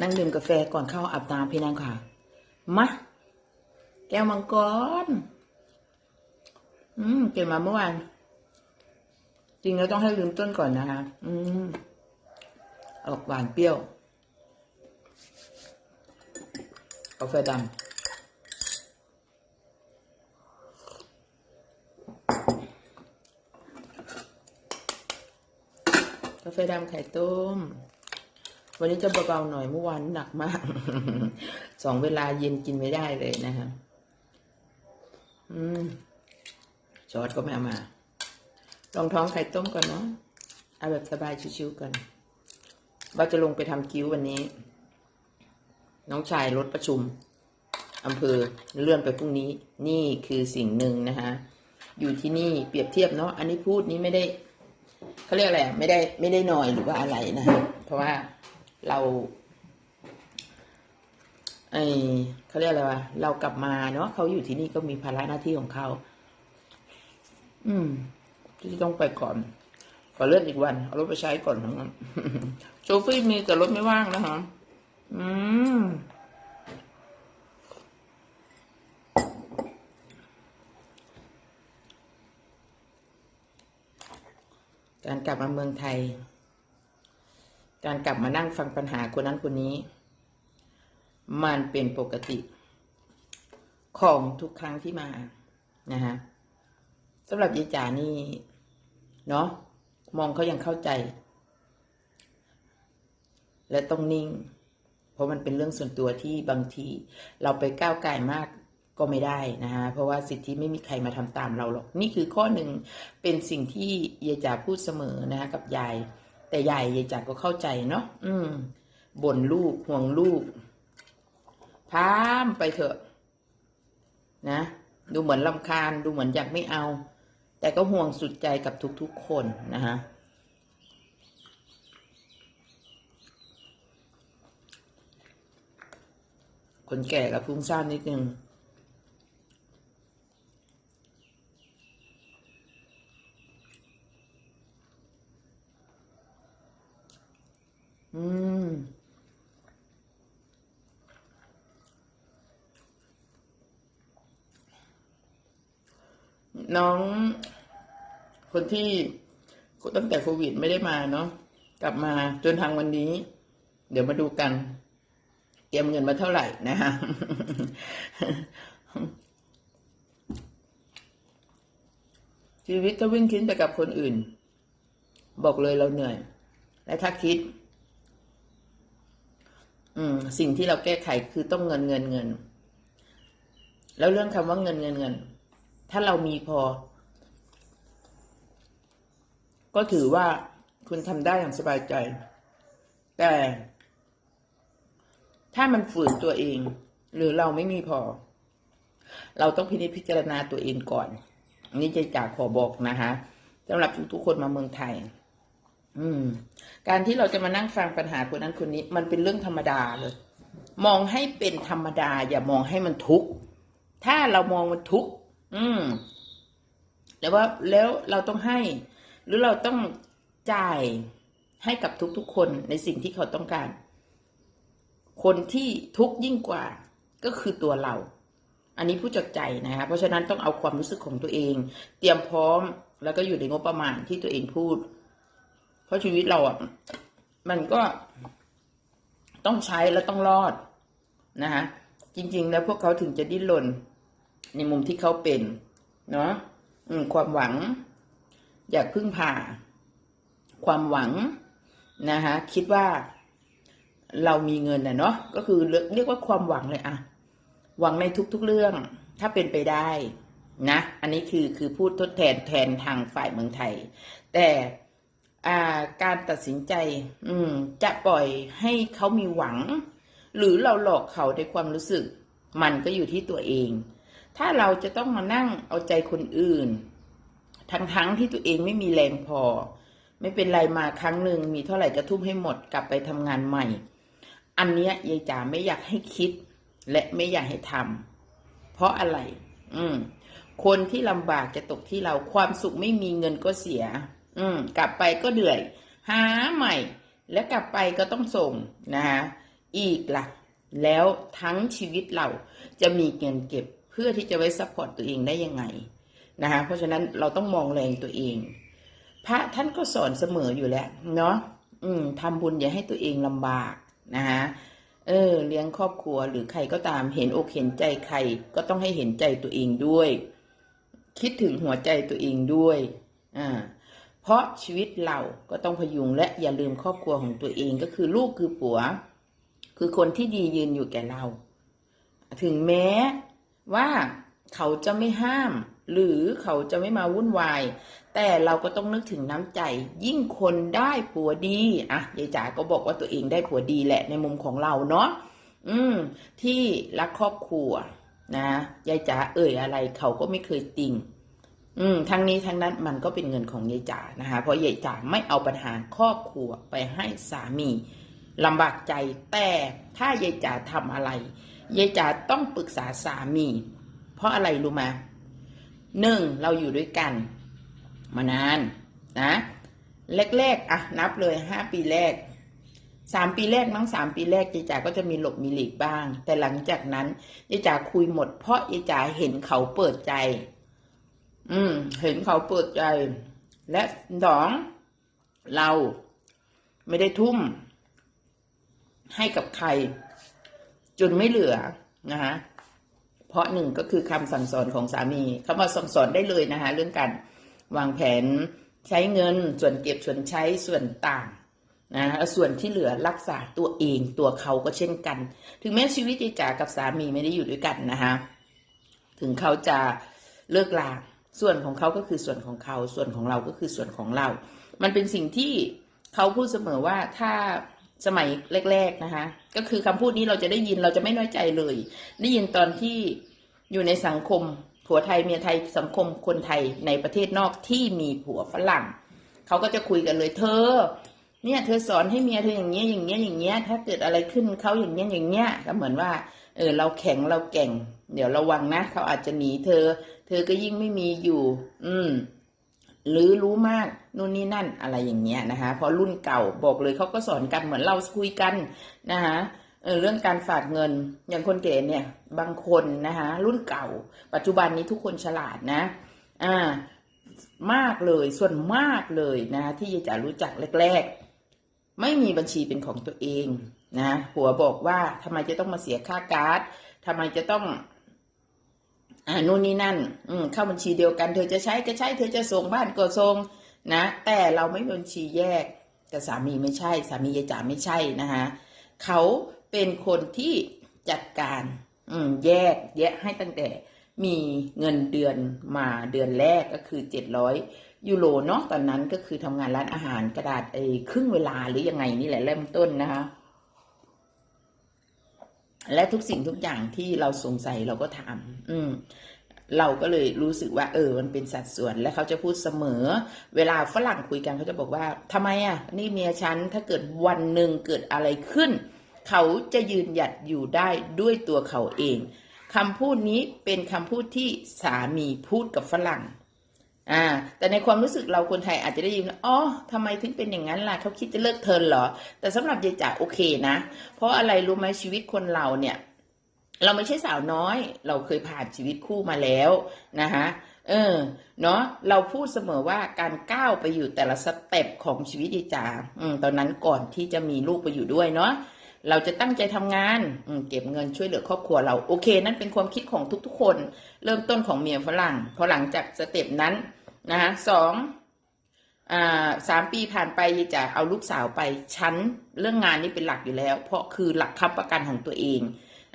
นั่งดื่มกาแฟก่อนเข้าอาบน้ำพี่นางค่ะ มา แก้วมังกร อืมเก็บมาเมื่อวาน จริงแล้วต้องให้ลืมต้นก่อนนะคะ อืมออกหวานเปรี้ยว กาแฟดำกาแฟดำไข่ต้ม วันนี้จะเบาๆหน่อยเมื่อวานหนักมาก สองเวลาเย็นกินไม่ได้เลยนะครับอืมซอสก็ไม่เอามา ลองท้องไข่ต้มก่อนเนาะเอาแบบสบายชิวๆก่อนว่าจะลงไปทำกิ้ววันนี้ น้องชายรถประชุมอำเภอเลื่อนไปพรุ่งนี้ นี่คือสิ่งหนึ่งนะคะอยู่ที่นี่เปรียบเทียบเนาะอันนี้พูดนี้ไม่ได้เขาเรียกอะไรอะไม่ได้ไม่ได้หน่อยหรือว่าอะไรนะฮะเพราะว่า เราไอเขาเรียกอะไรวะเรากลับมาเนาะเขาอยู่ที่นี่ก็มีภาระหน้าที่ของเขาอืม ที่ต้องไปก่อน ขอเลื่อนอีกวันเอารถไปใช้ก่อนทั้งนั้นโชฟอร์มีแต่รถไม่ว่างนะฮะอืมการกลับมาเมืองไทย การกลับมานั่งฟังปัญหาคนนั้นคนนี้ มันเป็นปกติ ของทุกครั้งที่มานะฮะสำหรับยายจ๋านี่เนาะมองเขายังเข้าใจ และต้องนิ่ง เพราะมันเป็นเรื่องส่วนตัวที่บางที เราไปก้าวไก่มากก็ไม่ได้นะฮะเพราะว่าสิทธิไม่มีใครมาทำตามเราหรอก นี่คือข้อหนึ่งเป็นสิ่งที่ยายจ๋าพูดเสมอนะฮะกับยาย แต่ยายยายจ๋าก็เข้าใจเนาะอืมบ่นลูกห่วงลูกพามไปเถอะ นะ ดูเหมือนลำคาญดูเหมือนอยากไม่เอา แต่ก็ห่วงสุดใจกับทุกๆคนนะฮะคนแก่กับพุ่งซ่านนิดนึง อืมน้องคนที่ตั้งแต่โควิดไม่ได้มาเนาะกลับมาจนทางวันนี้ เดี๋ยวมาดูกัน เตรียมเงินมาเท่าไหร่นะฮะชีวิตถ้าวิ่งคิดไปกับคนอื่น บอกเลยเราเหนื่อย และถ้าคิด อืม สิ่งที่เราแก้ไขคือต้องเงินเงินเงิน แล้วเรื่องคำว่าเงินเงินเงิน ถ้าเรามีพอ ก็ถือว่าคุณทำได้อย่างสบายใจ แต่ ถ้ามันฝืนตัวเอง หรือเราไม่มีพอ เราต้องพินิจพิจารณาตัวเองก่อน นี่จะจากขอบอกนะคะสำหรับทุกๆคนมาเมืองไทย อืม การที่เราจะมานั่งฟังปัญหาคนนั้นคนนี้ มันเป็นเรื่องธรรมดาเลย มองให้เป็นธรรมดา อย่ามองให้มันทุกข์ถ้าเรามองมันทุกข์อืมแต่ว่าแล้วเราต้องให้ หรือเราต้องจ่ายให้กับทุกๆคนในสิ่งที่เขาต้องการ คนที่ทุกข์ยิ่งกว่าก็คือตัวเรา อันนี้ผู้จัดใจนะคะ เพราะฉะนั้นต้องเอาความรู้สึกของตัวเอง เตรียมพร้อมแล้วก็อยู่ในงบประมาณที่ตัวเองพูด เพราะชีวิตเราอะมันก็ต้องใช้แล้วต้องรอดนะคะจริง ๆ แล้วพวกเขาถึงจะดิ้นรนในมุมที่เขาเป็น เนาะความหวัง อยากพึ่งพาความหวังนะคะคิดว่าเรามีเงินนะเนาะก็คือเรียกว่าความหวังเลยอะหวังในทุกๆเรื่อง ถ้าเป็นไปได้นะ อันนี้คือคือพูดทดแทนแทนทางฝ่ายเมืองไทย แต่ การตัดสินใจ อืม จะปล่อยให้เขามีหวัง หรือเราหลอกเขาในความรู้สึก มันก็อยู่ที่ตัวเอง ถ้าเราจะต้องมานั่งเอาใจคนอื่น ทั้งๆที่ตัวเองไม่มีแรงพอ ไม่เป็นไรมาครั้งหนึ่งมีเท่าไหร่จะทุ่มให้หมดกลับไปทำงานใหม่ อันเนี้ยยายจ๋าไม่อยากให้คิด และไม่อยากให้ทำเพราะอะไร อืม คนที่ลำบากจะตกที่เราความสุขไม่มีเงินก็เสีย อืม กลับไปก็เดือย หาใหม่ แล้วกลับไปก็ต้องส่งนะคะอีกล่ะ แล้วทั้งชีวิตเราจะมีเงินเก็บเพื่อที่จะไว้ซัพพอร์ตตัวเองได้ยังไงนะคะเพราะฉะนั้นเราต้องมองแรงตัวเอง พระท่านก็สอนเสมออยู่แล้ว เนาะอืมทำบุญอย่าให้ตัวเองลำบากนะคะเออ เลี้ยงครอบครัวหรือใครก็ตามเห็นอกเห็นใจใครก็ต้องให้เห็นใจตัวเองด้วย คิดถึงหัวใจตัวเองด้วย อ่า เพราะชีวิตเราก็ต้องพยุงและอย่าลืมครอบครัวของตัวเองก็คือลูกคือผัว คือคนที่ดียืนอยู่แก่เรา ถึงแม้ว่าเขาจะไม่ห้าม หรือเขาจะไม่มาวุ่นวาย แต่เราก็ต้องนึกถึงน้ำใจ ยิ่งคนได้ผัวดีอะยายจ๋าก็บอกว่าตัวเองได้ผัวดีแหละในมุมของเราเนาะอืม ที่รักครอบครัวนะยายจ๋าเอ่ยอะไรเขาก็ไม่เคยติง อืมทั้งนี้ทั้งนั้นมันก็เป็นเงินของยายจ๋านะคะ เพราะยายจ๋าไม่เอาปัญหาครอบครัวไปให้สามีลำบากใจแต่ถ้ายายจ๋าทำอะไรยายจ๋าต้องปรึกษาสามี เพราะอะไรรู้ไหมหนึ่งเราอยู่ด้วยกัน มานานนะแรกๆอะนับเลยห้าปีแรกสามปีแรกมั้งสามปีแรกยายจ๋าก็จะมีหลบมีหลีกบ้าง แต่หลังจากนั้นยายจ๋าคุยหมดเพราะยายจ๋าเห็นเขาเปิดใจ อืม เห็นเขาเปิดใจ และสอง เราไม่ได้ทุ่ม ให้กับใคร จนไม่เหลือนะคะเพราะหนึ่งก็คือคำสั่งสอนของสามีคำว่าสั่งสอนได้เลยนะคะเรื่องการวางแผนใช้เงินส่วนเก็บส่วนใช้ส่วนต่างนะส่วนที่เหลือรักษาตัวเองตัวเขาก็เช่นกัน ถึงแม้ชีวิตยายจ๋ากับสามีไม่ได้อยู่ด้วยกันนะคะถึงเขาจะเลิกลา ส่วนของเขาก็คือส่วนของเขา ส่วนของเราก็คือส่วนของเรา มันเป็นสิ่งที่เขาพูดเสมอว่าถ้าสมัยแรก ๆนะคะ ก็คือคำพูดนี้เราจะได้ยินเราจะไม่น้อยใจเลย ได้ยินตอนที่อยู่ในสังคมผัวไทยเมียไทยสังคมคนไทยในประเทศนอกที่มีผัวฝรั่งเขาก็จะคุยกันเลยเธอ เนี่ย เธอสอนให้เมียเธออย่างเงี้ยอย่างเงี้ยอย่างเงี้ยถ้าเกิดอะไรขึ้นเขาอย่างเงี้ยอย่างเงี้ยก็เหมือนว่า เออ เราแข็งเราแก่ง เดี๋ยวระวังนะ เขาอาจจะหนีเธอ เธอก็ยิ่งไม่มีอยู่ อืม หรือรู้มากนู่นนี่นั่นอะไรอย่างเงี้ยนะคะเพราะรุ่นเก่าบอกเลยเขาก็สอนกันเหมือนเราคุยกันนะคะเออเรื่องการฝากเงินอย่างคนเก๋เนี่ยบางคนนะคะรุ่นเก่า ปัจจุบันนี้ทุกคนฉลาดนะ อ่ามากเลยส่วนมากเลยนะะที่จะรู้จักแรก ๆ ไม่มีบัญชีเป็นของตัวเอง นะหัวบอกว่าทำไมจะต้องมาเสียค่าการ์ดทำไมจะต้องอ่านู่นนี่นั่น อืมเข้าบัญชีเดียวกัน เธอจะใช้ก็ใช้เธอจะส่งบ้านก็ส่งนะ แต่เราไม่บัญชีแยก แต่สามีไม่ใช่ สามียายจ๋าไม่ใช่นะคะเขาเป็นคนที่จัดการ อืมแยกแยกให้ตั้งแต่มีเงินเดือนมาเดือนแรกก็คือเจ็ดร้อยยูโรเนาะตอนนั้นก็คือทำงานร้านอาหารกระดาษไอ้ครึ่งเวลาหรือยังไงนี่แหละเริ่มต้นนะคะ และทุกสิ่งทุกอย่างที่เราสงสัยเราก็ถามอืมเราก็เลยรู้สึกว่าเออ มันเป็นสัดส่วน และเขาจะพูดเสมอ เวลาฝรั่งคุยกันเขาจะบอกว่าทำไมอะ นี่เมียฉัน ถ้าเกิดวันหนึ่งเกิดอะไรขึ้น เขาจะยืนหยัดอยู่ได้ด้วยตัวเขาเองคำพูดนี้เป็นคำพูดที่สามีพูดกับฝรั่ง อ่า แต่ในความรู้สึกเราคนไทยอาจจะได้ยินอ๋อทำไมถึงเป็นอย่างนั้นล่ะเขาคิดจะเลิกเทินเหรอ แต่สำหรับยายจ๋าโอเคนะ เพราะอะไรรู้ไหมชีวิตคนเราเนี่ย เราไม่ใช่สาวน้อย เราเคยผ่านชีวิตคู่มาแล้วนะคะเออ เนาะเราพูดเสมอว่าการก้าวไปอยู่แต่ละสเต็ปของชีวิตยายจ๋าอืมตอนนั้นก่อนที่จะมีลูกไปอยู่ด้วยเนาะ เราจะตั้งใจทำงานเก็บเงินช่วยเหลือครอบครัวเราโอเค นั่นเป็นความคิดของทุกๆ คน เริ่มต้นของเมียฝรั่งพอหลังจากสเต็ปนั้นนะคะสองสามปีผ่านไปจ๋าเอาลูกสาวไปชั้นเรื่องงานนี่เป็นหลักอยู่แล้ว เพราะคือหลักค้ำประกันของตัวเอง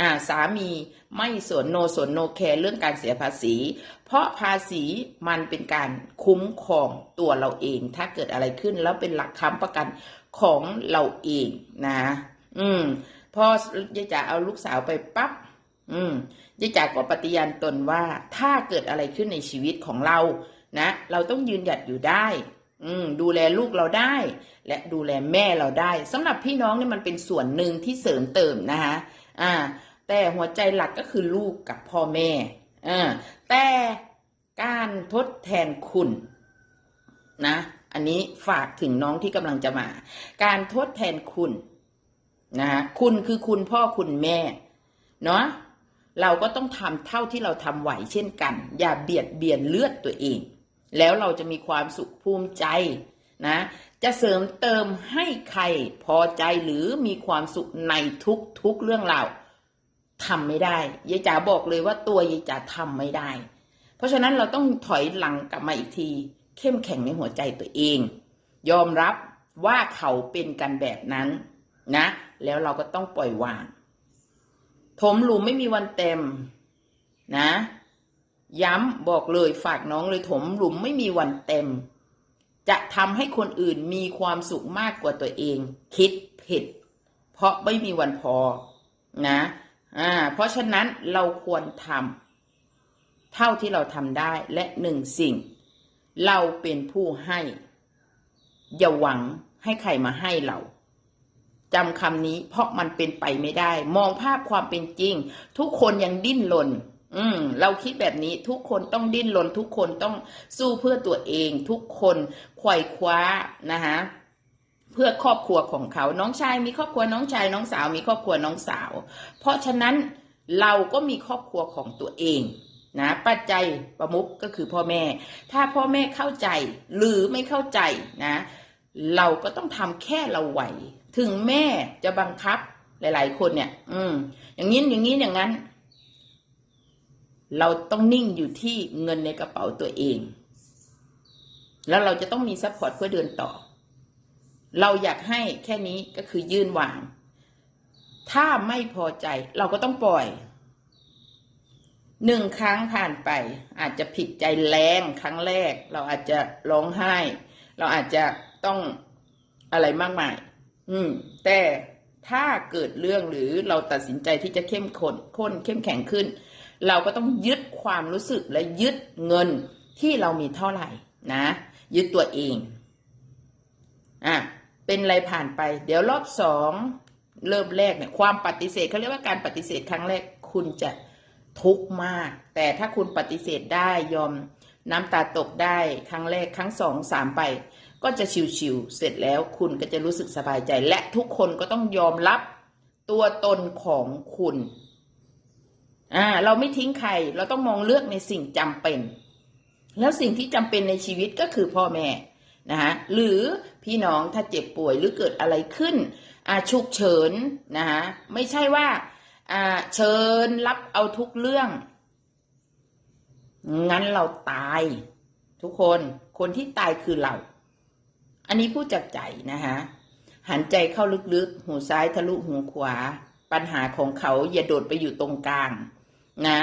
อ่าสามีไม่สวนโนสวนโนแคร์เรื่องการเสียภาษี เพราะภาษีมันเป็นการคุ้มครองตัวเราเอง ถ้าเกิดอะไรขึ้นแล้วเป็นหลักค้ำประกันของเราเองนะ อืมพอยายจ๋าเอาลูกสาวไปปั๊บอืมยายจ๋าก็ปฏิญาณตนว่า ถ้าเกิดอะไรขึ้นในชีวิตของเรา นะ เราต้องยืนหยัดอยู่ได้ อืม ดูแลลูกเราได้ และดูแลแม่เราได้สำหรับพี่น้องเนี่ยมันเป็นส่วนหนึ่งที่เสริมเติมนะคะอ่า แต่หัวใจหลักก็คือลูกกับพ่อแม่อ่าแต่การทดแทนคุณนะ อันนี้ฝากถึงน้องที่กำลังจะมา การทดแทนคุณ นะคะคุณคือคุณพ่อคุณแม่ เนาะเราก็ต้องทำเท่าที่เราทำไหวเช่นกัน อย่าเบียดเบียนเลือดตัวเอง แล้วเราจะมีความสุขภูมิใจนะ จะเสริมเติมให้ใครพอใจหรือมีความสุขในทุกทุกๆเรื่องราวทำไม่ได้ยายจ๋าบอกเลยว่าตัวยายจ๋าทำไม่ได้ เพราะฉะนั้นเราต้องถอยหลังกลับมาอีกที เข้มแข็งในหัวใจตัวเอง ยอมรับว่าเขาเป็นกันแบบนั้นนะ แล้วเราก็ต้องปล่อยวาง ถมหลุมไม่มีวันเต็มนะ ย้ำบอกเลยฝากน้องเลยถมหลุมไม่มีวันเต็ม จะทำให้คนอื่นมีความสุขมากกว่าตัวเอง คิดผิด เพราะไม่มีวันพอนะอ่าเพราะฉะนั้นเราควรทำเท่าที่เราทำได้และหนึ่งสิ่ง เราเป็นผู้ให้ อย่าหวังให้ใครมาให้เรา จำคำนี้เพราะมันเป็นไปไม่ได้ มองภาพความเป็นจริง ทุกคนยังดิ้นรนอืมเราคิดแบบนี้ทุกคนต้องดิ้นรนทุกคนต้องสู้เพื่อตัวเอง ทุกคนไขว่คว้านะคะเพื่อครอบครัวของเขาน้องชายมีครอบครัวน้องชายน้องสาวมีครอบครัวน้องสาว เพราะฉะนั้นเราก็มีครอบครัวของตัวเองนะปัจจัยประมุขก็คือพ่อแม่ ถ้าพ่อแม่เข้าใจหรือไม่เข้าใจนะ เราก็ต้องทำแค่เราไหว ถึงแม่จะบังคับหลาย ๆ คนเนี่ย อืม อย่างนี้อย่างนี้อย่างนั้น เราต้องนิ่งอยู่ที่เงินในกระเป๋าตัวเอง แล้วเราจะต้องมีซัพพอร์ตเพื่อเดินต่อ เราอยากให้แค่นี้ก็คือยื่นวาง ถ้าไม่พอใจเราก็ต้องปล่อยหนึ่งครั้งผ่านไป อาจจะผิดใจแรงครั้งแรก เราอาจจะร้องไห้ เราอาจจะต้องอะไรมากมาย อืม แต่ถ้าเกิดเรื่องหรือเราตัดสินใจที่จะเข้มข้นข้นเข้มแข็งขึ้น เราก็ต้องยึดความรู้สึกและยึดเงินที่เรามีเท่าไหร่นะ ยึดตัวเองอะเป็นอะไรผ่านไป เดี๋ยวรอบสองเริ่มแรกเนี่ยความปฏิเสธเขาเรียกว่าการปฏิเสธครั้งแรกคุณจะทุกข์มาก แต่ถ้าคุณปฏิเสธได้ยอม น้ำตาตกได้ครั้งแรกครั้งสองสามไป ก็จะชิวๆเสร็จแล้วคุณก็จะรู้สึกสบายใจ และทุกคนก็ต้องยอมรับตัวตนของคุณอ่าเราไม่ทิ้งใครเราต้องมองเลือกในสิ่งจำเป็น แล้วสิ่งที่จำเป็นในชีวิตก็คือพ่อแม่นะคะหรือพี่น้องถ้าเจ็บป่วยหรือเกิดอะไรขึ้นอ่าฉุกเฉินนะคะไม่ใช่ว่าอ่าเชิญรับเอาทุกเรื่อง งั้นเราตาย ทุกคนคนที่ตายคือเรา อันนี้พูดจากใจนะคะหันใจเข้าลึกๆ หูซ้ายทะลุหูขวา ปัญหาของเขาอย่าโดดไปอยู่ตรงกลาง นะ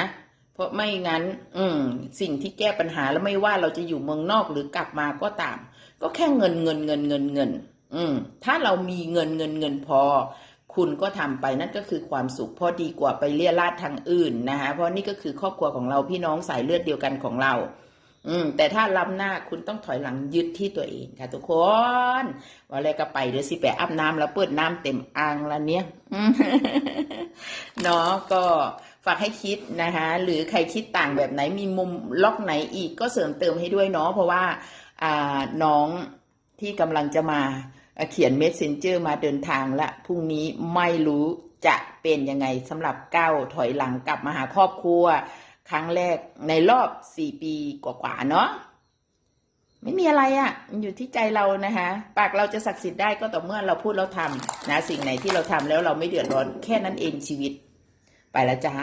เพราะไม่งั้น อืม สิ่งที่แก้ปัญหาแล้วไม่ว่าเราจะอยู่เมืองนอกหรือกลับมาก็ตาม ก็แค่เงินเงินเงินเงินเงิน อืม ถ้าเรามีเงินเงินเงินพอ คุณก็ทำไปนั่นก็คือความสุขเพราะดีกว่าไปเลี่ยราดทางอื่นนะคะเพราะนี่ก็คือครอบครัวของเราพี่น้องสายเลือดเดียวกันของเรา อืม แต่ถ้าล้ำหน้าคุณต้องถอยหลังยึดที่ตัวเองค่ะทุกคนว่าอะไรก็ไปเดี๋ยวสิไปอาบน้ำแล้วเปิดน้ำเต็มอ่างแล้วเนี่ยเนาะก็ฝากให้คิดนะคะหรือใครคิดต่างแบบไหนมีมุมล็อกไหนอีกก็เสริมเติมให้ด้วยเนาะเพราะว่า อ่าน้องที่กำลังจะมา เขียนเมสเซนเจอร์มาเดินทางละพรุ่งนี้ไม่รู้จะเป็นยังไงสำหรับก้าวถอยหลังกลับมาหาครอบครัว ครั้งแรกในรอบสี่ปีกว่าๆเนาะไม่มีอะไรอะ่ะอยู่ที่ใจเรานะคะ ปากเราจะศักดิ์สิทธิ์ได้ก็ต่อเมื่อเราพูดแล้วทำนะ สิ่งไหนที่เราทำแล้วเราไม่เดือดร้อนแค่นั้นเองชีวิต ไปแล้วจ้า